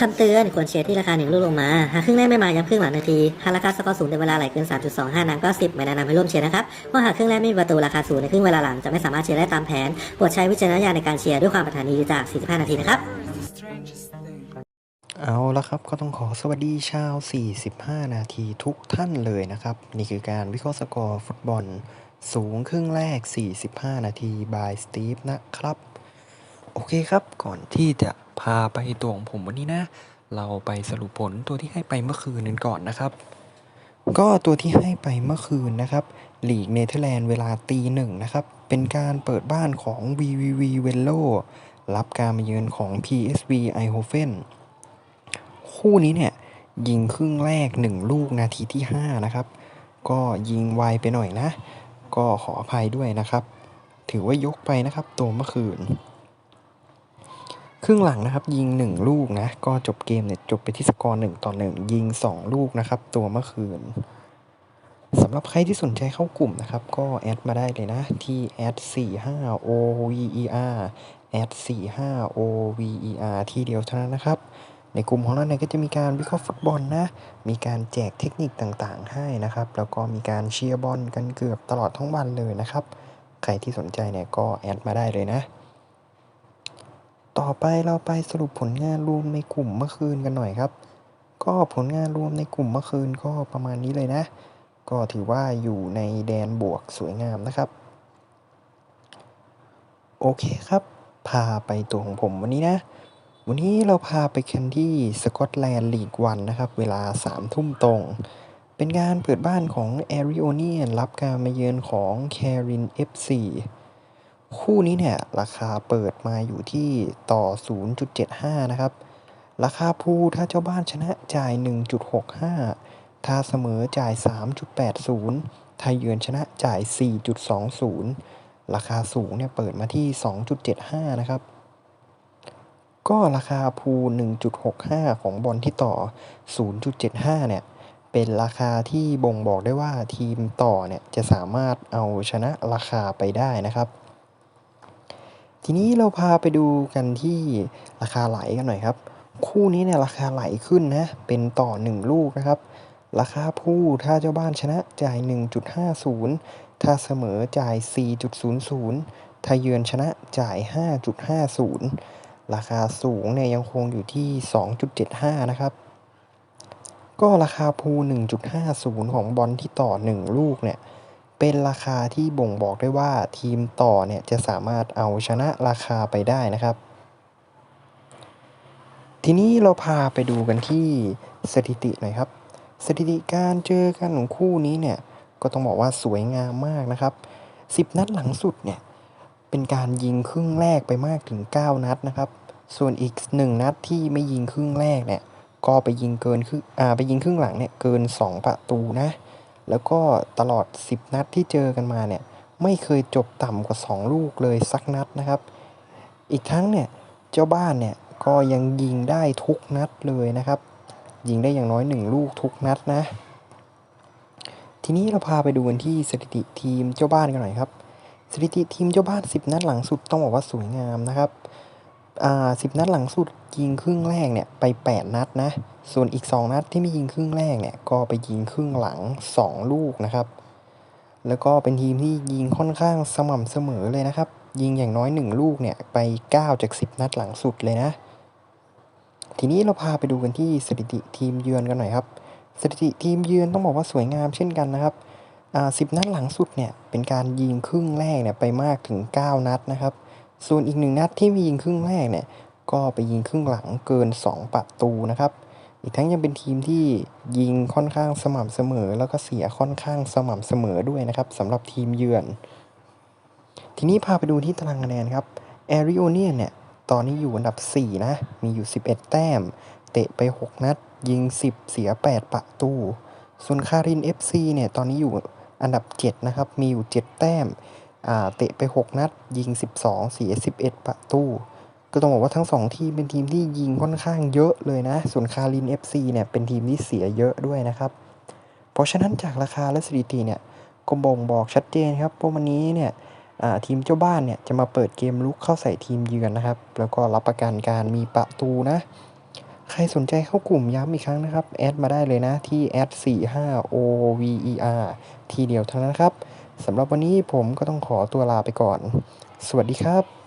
คำเตือนควรเชียร์ที่ราคาหนึ่งลูกลงมา หากครึ่งแรกไม่มาย้ำครึ่งหลังนาที หากราคาสกอร์สูงในเวลาไหลเกิน 3.25นัดก็ 10 ไม่แนะนำให้ร่วมเชียร์นะครับเพราะหากครึ่งแรกไม่มีประตูราคาสูงในครึ่งเวลาหลังจะไม่สามารถเชียร์ได้ตามแผนโปรดใช้วิจารณญาณในการเชียร์ด้วยความปรารถนาดีจาก 45 นาทีนะครับเอาละครับก็ต้องขอสวัสดีชาว 45 นาทีทุกท่านเลยนะครับ นี่คือการวิเคราะห์สกอร์ฟุตบอล สูงครึ่งแรก 45 นาทีบายสตีฟนะครับ โอเคครับ ก่อนที่จะพาไปตัวของผมวันนี้นะ เราไปสรุปผลตัวที่ให้ไปเมื่อคืนนั้นก่อนนะครับ ก็ตัวที่ให้ไปเมื่อคืนนะครับลีกเนเธอร์แลนด์เวลาตีหนึ่งนะครับ เป็นการเปิดบ้านของ VVV v e l l o รับการมาเยือนของ PSV Eindhoven คู่นี้เนี่ย ยิงครึ่งแรก 1 ลูกนาทีที่ 5 นะครับ ก็ยิงไวไปหน่อยนะ ก็ขออภัยด้วยนะครับ ถือว่ายกไปนะครับ ตัวเมื่อคืน ครึ่งหลังนะครับ ยิง 1 ลูกนะ ก็จบเกมเนี่ยจบไปที่สกอร์1ต่อ 1 ยิง 2 ลูกนะครับ ตัวเมื่อคืนสำหรับใครที่สนใจเข้ากลุ่มนะครับ ก็แอดมาได้เลยนะ ที่แอด45 over แอด45 over ที่เดียวเท่านั้นนะครับ ในกลุ่มของเราเนี่ยก็จะมีการวิเคราะห์ฟุตบอลนะ มีการแจกเทคนิคต่างๆ ให้นะครับ แล้วก็มีการเชียร์บอลกันเกือบตลอดทั้งวันเลยนะครับ ใครที่สนใจเนี่ยก็แอดมาได้เลยนะ ต่อไปเราไปสรุปผลงานรวมในกลุ่มเมื่อคืนกันหน่อยครับ ก็ผลงานรวมในกลุ่มเมื่อคืนก็ประมาณนี้เลยนะ ก็ถือว่าอยู่ในแดนบวกสวยงามนะครับ โอเคครับ พาไปตัวของผมวันนี้นะ วันนี้เราพาไปกันที่สกอตแลนด์ลีกวันนะครับ เวลา3ทุ่มตรง เป็นการเปิดบ้านของแอริโอเนียนรับการมาเยือนของแคริน FC คู่นี้เนี่ยราคาเปิดมาอยู่ที่ต่อ 0.75 นะครับ ราคาพูถ้าเจ้าบ้านชนะจ่าย 1.65 ถ้าเสมอจ่าย 3.80 ถ้าเยือนชนะจ่าย 4.20 ราคาสูงเนี่ยเปิดมาที่ 2.75 นะครับ ก็ราคาพู1.65 ของบอลที่ต่อ 0.75 เนี่ยเป็นราคาที่บ่งบอกได้ว่าทีมต่อเนี่ยจะสามารถเอาชนะราคาไปได้นะครับ ทีนี้เราพาไปดูกันที่ราคาไหลกันหน่อยครับ คู่นี้เนี่ยราคาไหลขึ้นนะเป็นต่อ 1 ลูกนะครับ ราคาผู้ถ้าเจ้าบ้านชนะจ่าย 1.50 ถ้าเสมอจ่าย 4.00 ถ้าเยือนชนะจ่าย 5.50 ราคาสูงเนี่ยยังคงอยู่ที่ 2.75 นะครับ ก็ราคาพู 1.50 ของบอลที่ต่อ 1 ลูกเนี่ย เป็นราคาที่บ่งบอกได้ว่าทีมต่อเนี่ยจะสามารถเอาชนะราคาไปได้นะครับ ทีนี้เราพาไปดูกันที่สถิติหน่อยครับ สถิติการเจอกันของคู่นี้เนี่ยก็ต้องบอกว่าสวยงามมากนะครับ 10 นัดหลังสุดเนี่ยเป็นการยิงครึ่งแรกไปมากถึง 9 นัดนะครับ ส่วนอีก 1 นัดที่ไม่ยิงครึ่งแรกเนี่ยก็ไปยิงเกินครึ่งอ่าไปยิงครึ่งหลังเนี่ยเกิน 2 ประตูนะ แล้วก็ตลอด 10 นัดที่เจอกันมาเนี่ยไม่เคยจบต่ำกว่า 2 ลูกเลยสักนัดนะครับ อีกทั้งเนี่ยเจ้าบ้านเนี่ยก็ยังยิงได้ทุกนัดเลยนะครับ ยิงได้อย่างน้อย 1 ลูกทุกนัดนะ ทีนี้เราพาไปดูกันที่สถิติทีมเจ้าบ้านกันหน่อยครับ สถิติทีมเจ้าบ้าน 10 นัดหลังสุดต้องบอกว่าสวยงามนะครับอ่า10 นัดหลังสุดยิงครึ่งแรกเนี่ยไป 8 นัดนะ ส่วนอีก 2 นัดที่ไม่ยิงครึ่งแรกเนี่ยก็ไปยิงครึ่งหลัง 2 ลูกนะครับ แล้วก็เป็นทีมที่ยิงค่อนข้างสม่ำเสมอเลยนะครับ ยิงอย่างน้อย 1 ลูกเนี่ยไป 9 จาก 10 นัดหลังสุดเลยนะ ทีนี้เราพาไปดูกันที่สถิติทีมเยือนกันหน่อยครับ สถิติทีมเยือนต้องบอกว่าสวยงามเช่นกันนะครับอ่า10นัดหลังสุดเนี่ยเป็นการยิงครึ่งแรกเนี่ยไปมากถึง 9 นัดนะครับ ส่วนอีกหนึ่งนัดที่ไม่ยิงครึ่งแรกเนี่ยก็ไปยิงครึ่งหลังเกิน 2 ประตูนะครับ อีกทั้งยังเป็นทีมที่ยิงค่อนข้างสม่ำเสมอ แล้วก็เสียค่อนข้างสม่ำเสมอด้วยนะครับสำหรับทีมเยือน ทีนี้พาไปดูที่ตารางคะแนนครับแอริโอเนียเนี่ยตอนนี้อยู่อันดับ 4 นะ มีอยู่ 11 แต้ม เตะไป 6 นัด ยิง 10 เสีย 8 ประตู ส่วนคาริน FC เนี่ย ตอนนี้อยู่อันดับ 7 นะครับ มีอยู่ 7 แต้มอ่าเตะไป 6 นัด ยิง 12 เสีย 11 ประตู ก็ต้องบอกว่าทั้ง 2 ทีมเป็นทีมที่ยิงค่อนข้างเยอะเลยนะ ส่วนคาริน FC เนี่ยเป็นทีมที่เสียเยอะด้วยนะครับ เพราะฉะนั้นจากราคาและสถิติเนี่ยก็บ่งบอกชัดเจนครับว่าวันนี้เนี่ยทีมเจ้าบ้านเนี่ยจะมาเปิดเกมลุกเข้าใส่ทีมเยือนนะครับ แล้วก็รับประกันการมีประตูนะ ใครสนใจเข้ากลุ่มย้ำอีกครั้งนะครับ แอดมาได้เลยนะที่แอด45 over ทีเดียวเท่านั้นครับสำหรับวันนี้ผมก็ต้องขอตัวลาไปก่อน สวัสดีครับ